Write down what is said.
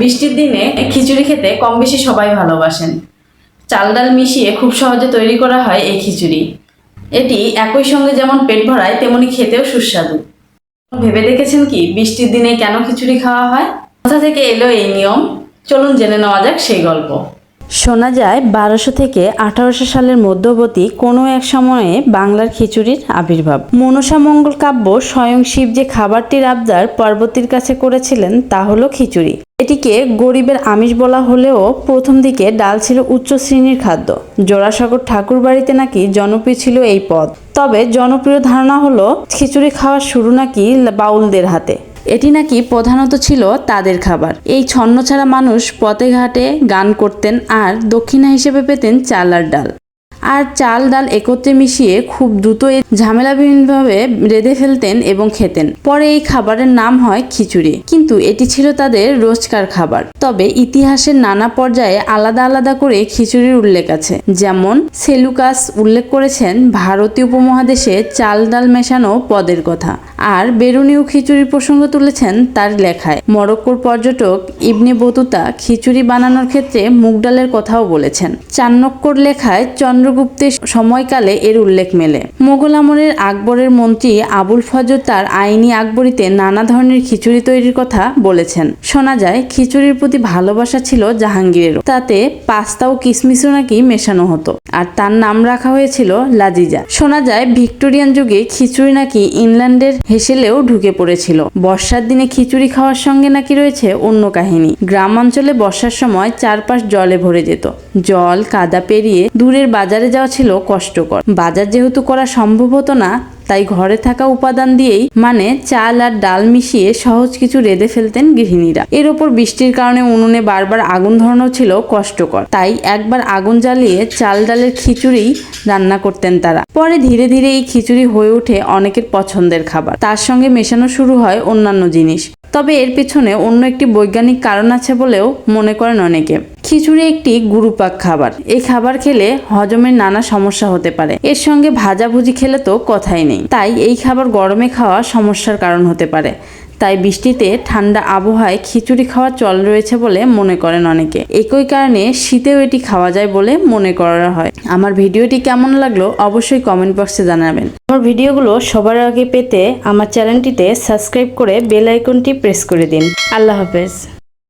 বৃষ্টির দিনে খিচুড়ি খেতে কম বেশি সবাই ভালোবাসেন। চাল ডাল মিশিয়ে খুব সহজে তৈরি করা হয় এই খিচুড়ি। এটি একই সঙ্গে যেমন পেট ভরায়, তেমনি খেতেও সুস্বাদু। ভেবে দেখেছেন কি বৃষ্টির দিনে কেন খিচুড়ি খাওয়া হয়? কোথা থেকে এলো এই নিয়ম। চলুন জেনে নেওয়া যাক সেই গল্প। শোনা যায় বারোশো থেকে আঠারোশো সালের মধ্যবর্তী কোনো এক সময়ে বাংলার খিচুড়ির আবির্ভাব। মনসা মঙ্গল কাব্য স্বয়ং শিব যে খাবারটির আবদার পর্বতীর কাছে করেছিলেন, তা হলো খিচুড়ি। এটিকে গরিবের আমিষ বলা হলেও প্রথম দিকে ডাল ছিল উচ্চ শ্রেণির খাদ্য। জোড়াসাগর ঠাকুর বাড়িতে নাকি জনপ্রিয় ছিল এই পদ। তবে জনপ্রিয় ধারণা হলো, খিচুড়ি খাওয়ার শুরু নাকি বাউলদের হাতে। এটি নাকি প্রধানত ছিল তাদের খাবার। এই ছন্ন ছাড়া মানুষ পথে ঘাটে গান করতেন আর দক্ষিণা হিসেবে পেতেন চাল আর ডাল। আর চাল ডাল একত্রে মিশিয়ে খুব দ্রুত ঝামেলাবিহীনভাবে রেঁধে ফেলতেন এবং খেতেন। পরে এই খাবারের নাম হয় খিচুড়ি। কিন্তু এটি ছিল তাদের রোজকার খাবার। তবে ইতিহাসের নানা পর্যায়ে আলাদা আলাদা করে খিচুড়ির উল্লেখ আছে। যেমন সেলুকাস উল্লেখ করেছেন, ভারতীয় উপমহাদেশে চাল ডাল মেশানো পদের কথা। আর বেরুনীয় খিচুড়ির প্রসঙ্গ তুলেছেন তার লেখায়। মরক্কোর পর্যটক ইবনে বতুতা খিচুড়ি বানানোর ক্ষেত্রে মুগ ডালের কথাও বলেছেন। চাণক্যর লেখায় চন্দ্রগুপ্তের সময়কালে এর উল্লেখ মেলে। মোগল আমলের আকবরের মন্ত্রী আবুল ফজর তার আইনি আকবরীতে নানা ধরনের খিচুড়ি তৈরির কথা বলেছেন। শোনা যায়, খিচুড়ির প্রতি ভালোবাসা ছিল জাহাঙ্গীরেরও। তাতে পাস্তা ও কিসমিসও নাকি মেশানো হতো। আর তার নাম রাখা হয়েছিল লাজিজা। শোনা যায়, ভিক্টোরিয়ান যুগে খিচুড়ি নাকি ইংল্যান্ডের হেসেলেও ঢুকে পড়েছিল। বর্ষার দিনে খিচুড়ি খাওয়ার সঙ্গে নাকি রয়েছে অন্য কাহিনী। গ্রাম অঞ্চলে বর্ষার সময় চারপাশ জলে ভরে যেত। জল, কাদা পেরিয়ে দূরের বাজারে যাওয়া ছিল কষ্টকর। বাজার যেহেতু করা সম্ভব হতো না, তাই ঘরে থাকা উপাদান দিয়েই মানে চাল আর ডাল মিশিয়ে সহজ কিছু রেঁধে ফেলতেন গৃহিণীরা। এর ওপর বৃষ্টির কারণে উনুনে বারবার আগুন ধরানো ছিল কষ্টকর। তাই একবার আগুন জ্বালিয়ে চাল ডালের খিচুড়ি রান্না করতেন তারা। পরে ধীরে ধীরে এই খিচুড়ি হয়ে ওঠে অনেকের পছন্দের খাবার। তার সঙ্গে মেশানো শুরু হয় অন্যান্য জিনিস। তবে এর পেছনে অন্য একটি বৈজ্ঞানিক কারণ আছে বলেও মনে করেন অনেকে। খিচুড়ি একটি গুরুপাক খাবার। এই খাবার খেলে হজমের নানা সমস্যা হতে পারে। এর সঙ্গে ভাজাভুজি খেলে তো কথাই নেই। তাই এই খাবার গরমে খাওয়া সমস্যার কারণ হতে পারে। তাই বৃষ্টিতে ঠান্ডা আবহাওয়ায় খিচুড়ি খাওয়ার চল রয়েছে বলে মনে করেন অনেকে। একই কারণে শীতেও এটি খাওয়া যায় বলে মনে করা হয়। আমার ভিডিওটি কেমন লাগল অবশ্যই কমেন্ট বক্সে জানাবেন। আমার ভিডিওগুলো সবার আগে পেতে আমার চ্যানেলটিতে সাবস্ক্রাইব করে বেল আইকনটি প্রেস করে দিন। আল্লাহ হাফেজ।